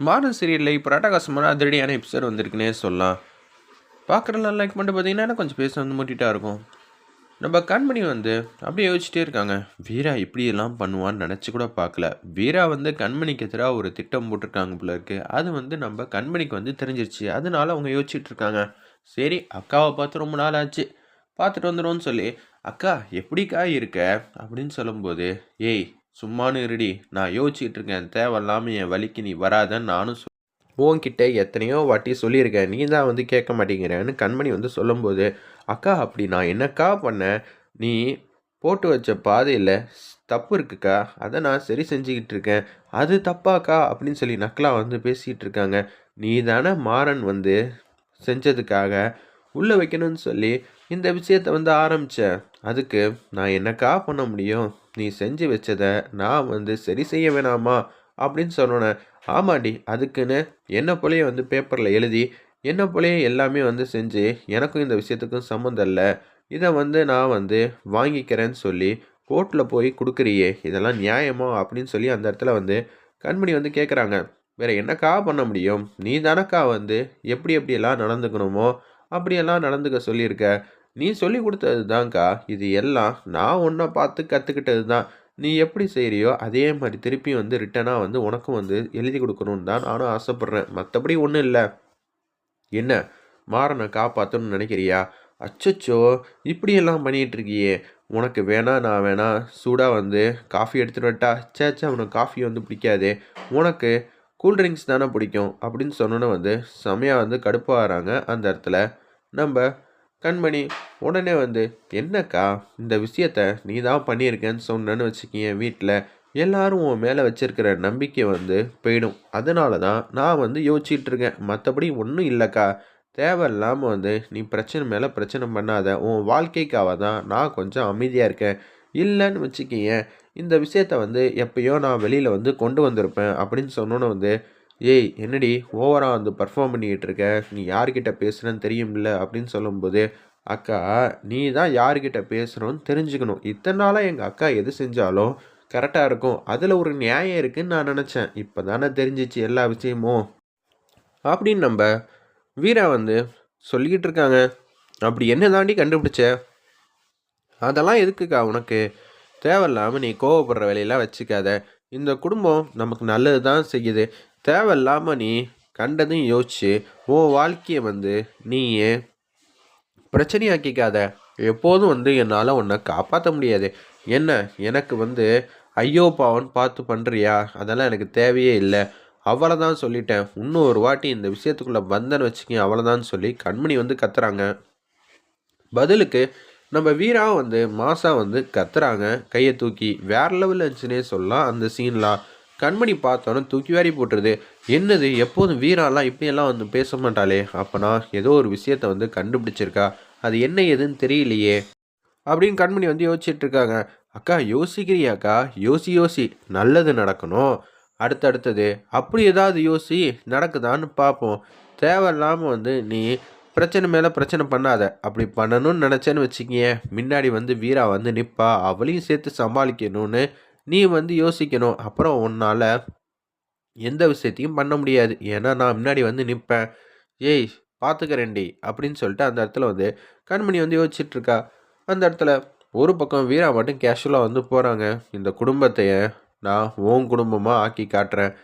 மாறன் சீரியலில் இப்போ ராட்டகாசமான அதிரடியான எபிசோட் வந்திருக்குன்னே சொல்லலாம். பார்க்குறலாம் லைக் பண்ணிட்டு பார்த்தீங்கன்னா கொஞ்சம் பேச வந்து மூட்டிகிட்டா இருக்கும். நம்ம கண்மணி வந்து அப்படியே யோசிச்சுட்டே இருக்காங்க. வீரா இப்படியெல்லாம் பண்ணுவான்னு நினச்சி கூட பார்க்கல வீரா வந்து கண்மணிக்கு எதிராக ஒரு திட்டம் போட்டிருக்காங்க போல இருக்குது அது வந்து நம்ம கண்மணிக்கு வந்து தெரிஞ்சிருச்சு. அதனால அவங்க யோசிச்சுட்டு இருக்காங்க. சரி அக்காவை பார்த்து ரொம்ப நாள் ஆச்சு. பார்த்துட்டு வந்துடும்னு சொல்லி அக்கா எப்படிக்கா இருக்க? அப்படின்னு சொல்லும்போது ஏய் சும்மானு இருடி நான் யோசிச்சுட்டு இருக்கேன் தேவையில்லாமல் என் வழிக்கு நீ வராதன்னு நானும் சொல் உன்கிட்ட எத்தனையோ வாட்டி சொல்லியிருக்கேன். நீ தான் வந்து கேட்க மாட்டேங்கிறேன்னு கண்மணி வந்து சொல்லும்போது அக்கா அப்படி நான் என்னக்கா பண்ணேன்? நீ போட்டு வச்ச பாதையில் தப்பு இருக்குக்கா? அதை நான் சரி செஞ்சுக்கிட்டு இருக்கேன் அது தப்பாக்கா? அப்படின்னு சொல்லி நக்கலா வந்து பேசிகிட்டு இருக்காங்க நீ தானே மாறன் வந்து செஞ்சதுக்காக உள்ளே வைக்கணும்னு சொல்லி இந்த விஷயத்தை வந்து ஆரம்பித்தேன் அதுக்கு நான் என்னக்கா பண்ண முடியும்? நீ செஞ்சு வச்சதை நான் வந்து சரி செய்ய வேணாமா? அப்படின்னு சொன்னோன்னே ஆமாடி அதுக்குன்னு என்ன போலயே வந்து பேப்பரில் எழுதி என்ன போலயே எல்லாமே வந்து செஞ்சு எனக்கும் இந்த விஷயத்துக்கும் சம்மந்தம் இல்லை. இதை வந்து நான் வந்து வாங்கிக்கிறேன்னு சொல்லி கோர்ட்டில் போய் கொடுக்குறியே இதெல்லாம் நியாயமா? அப்படின்னு சொல்லி அந்த இடத்துல வந்து கண்மணி வந்து கேட்குறாங்க வேற என்னக்கா பண்ண முடியும்? நீ தானக்கா வந்து எப்படி எப்படியெல்லாம் நடந்துக்கணுமோ அப்படியெல்லாம் நடந்துக்க சொல்லியிருக்க. நீ சொல்லி கொடுத்தது தான்க்கா இது எல்லாம் நான் உன்னை பார்த்து கற்றுக்கிட்டது தான் நீ எப்படி செய்கிறியோ அதே மாதிரி திருப்பி வந்து ரிட்டனாக வந்து உனக்கும் வந்து எழுதி கொடுக்கணுன்னு தான் நானும் ஆசைப்பட்றேன். மற்றபடி ஒன்றும் இல்லை. என்ன? மாறனை காப்பாற்றணும்னு நினைக்கிறியா? அச்சச்சோ இப்படியெல்லாம் பண்ணிகிட்டு இருக்கியே. உனக்கு வேணா நான் வேணா சூடாக வந்து காஃபி எடுத்துகிட்டு வரட்டா? சேச்சா உனக்கு காஃபி வந்து பிடிக்காதே. உனக்கு கூல்ட்ரிங்க்ஸ் தானே பிடிக்கும் அப்படின்னு சொன்னோன்னே வந்து செமையாக வந்து கடுப்பாகிறாங்க அந்த இடத்துல. நம்ம கண்மணி உடனே வந்து என்னக்கா இந்த விஷயத்த நீ தான் பண்ணியிருக்கேன்னு சொன்னேன்னு வச்சுக்கிங்க வீட்டில் எல்லாரும் உன் மேலே வச்சிருக்கிற நம்பிக்கை வந்து போயிடும். அதனால தான் நான் வந்து யோசிச்சுட்டு இருக்கேன். மற்றபடி ஒன்றும் இல்லைக்கா. தேவையில்லாமல் வந்து நீ பிரச்சனை மேலே பிரச்சனை பண்ணாத. உன் வாழ்க்கைக்காக தான் நான் கொஞ்சம் அமைதியாக இருக்கேன். இல்லைன்னு வச்சுக்கிங்க இந்த விஷயத்த வந்து எப்பயோ நான் வெளியில் வந்து கொண்டு வந்திருப்பேன் அப்படின்னு சொன்னோன்னே வந்து ஏய் என்னடி ஓவராக வந்து பர்ஃபார்ம் பண்ணிக்கிட்டு இருக்க நீ யார்கிட்ட பேசுகிறேன்னு தெரியும்ல? அப்படின்னு சொல்லும்போது அக்கா நீ தான் யார்கிட்ட பேசுகிறோன்னு தெரிஞ்சுக்கணும். இத்தனை நாளாக எங்கள் அக்கா எது செஞ்சாலும் கரெக்டாக இருக்கும். அதில் ஒரு நியாயம் இருக்குதுன்னு நான் நினச்சேன். இப்போ தானே தெரிஞ்சிச்சு எல்லா விஷயமும். அப்படின்னு நம்ம வீரா வந்து சொல்லிக்கிட்டு இருக்காங்க அப்படி என்ன தாண்டி கண்டுபிடிச்ச? அதெல்லாம் எதுக்குக்கா உனக்கு? தேவையில்லாமல் நீ கோவப்படுற வேலையெல்லாம் வச்சுக்காத. இந்த குடும்பம் நமக்கு நல்லது தான் செய்யுது. தேவையில்லாமல் நீ கண்டதையும் யோசிச்சு உன் வாழ்க்கையை வந்து நீயே பிரச்சனையாக்கிக்காத? எப்போதும் வந்து என்னால் உன்னை காப்பாற்ற முடியாது. என்ன எனக்கு வந்து ஐயோ பாவன் பார்த்து பண்ணுறியா அதெல்லாம் எனக்கு தேவையே இல்லை. அவ்வளோதான் சொல்லிட்டேன். இன்னும் ஒரு வாட்டி இந்த விஷயத்துக்குள்ளே வந்தேன்னு வச்சுக்கேன் அவ்வளோதான் சொல்லி கண்மணி வந்து கத்துறாங்க. பதிலுக்கு நம்ம வீரா வந்து மாசா வந்து கத்துறாங்க. கையை தூக்கி. வேற லெவலில் இருந்துச்சுன்னே சொல்லலாம் அந்த சீன்லாம் கண்மணி பார்த்தோன்னே தூக்கி வாரி போட்டுருது. என்னது எப்போதும் வீராலாம் இப்படியெல்லாம் வந்து பேச மாட்டாளே. அப்போனா ஏதோ ஒரு விஷயத்த வந்து கண்டுபிடிச்சிருக்கா. அது என்ன ஏதுன்னு தெரியலையே. அப்படின்னு கண்மணி வந்து யோசிச்சுட்டு இருக்காங்க. அக்கா யோசிக்கிறியாக்கா? யோசி யோசி. நல்லது நடக்கணும். அடுத்தடுத்தது அப்படி ஏதாவது யோசி நடக்குதான்னு பார்ப்போம். தேவையில்லாமல் வந்து நீ பிரச்சனை மேலே பிரச்சனை பண்ணாத. அப்படி பண்ணணும்னு நினச்சேன்னு வச்சுக்கிங்க முன்னாடி வந்து வீரா வந்து நிற்பா அவளையும் சேர்த்து சமாளிக்கணும்னு நீ வந்து யோசிக்கணும். அப்புறம் உன்னால் எந்த விஷயத்தையும் பண்ண முடியாது. ஏன்னா நான் முன்னாடி வந்து நிற்பேன் ஏய் பார்த்துக்கிறேன்டி அப்படின்னு சொல்லிட்டு அந்த இடத்துல வந்து கண்மணி வந்து யோசிச்சுட்ருக்கா. அந்த இடத்துல ஒரு பக்கம் வீரா மட்டும் கேஷுவலாக வந்து போகிறாங்க இந்த குடும்பத்தைய நான் ஓன் குடும்பமாக ஆக்கி காட்டுறேன்.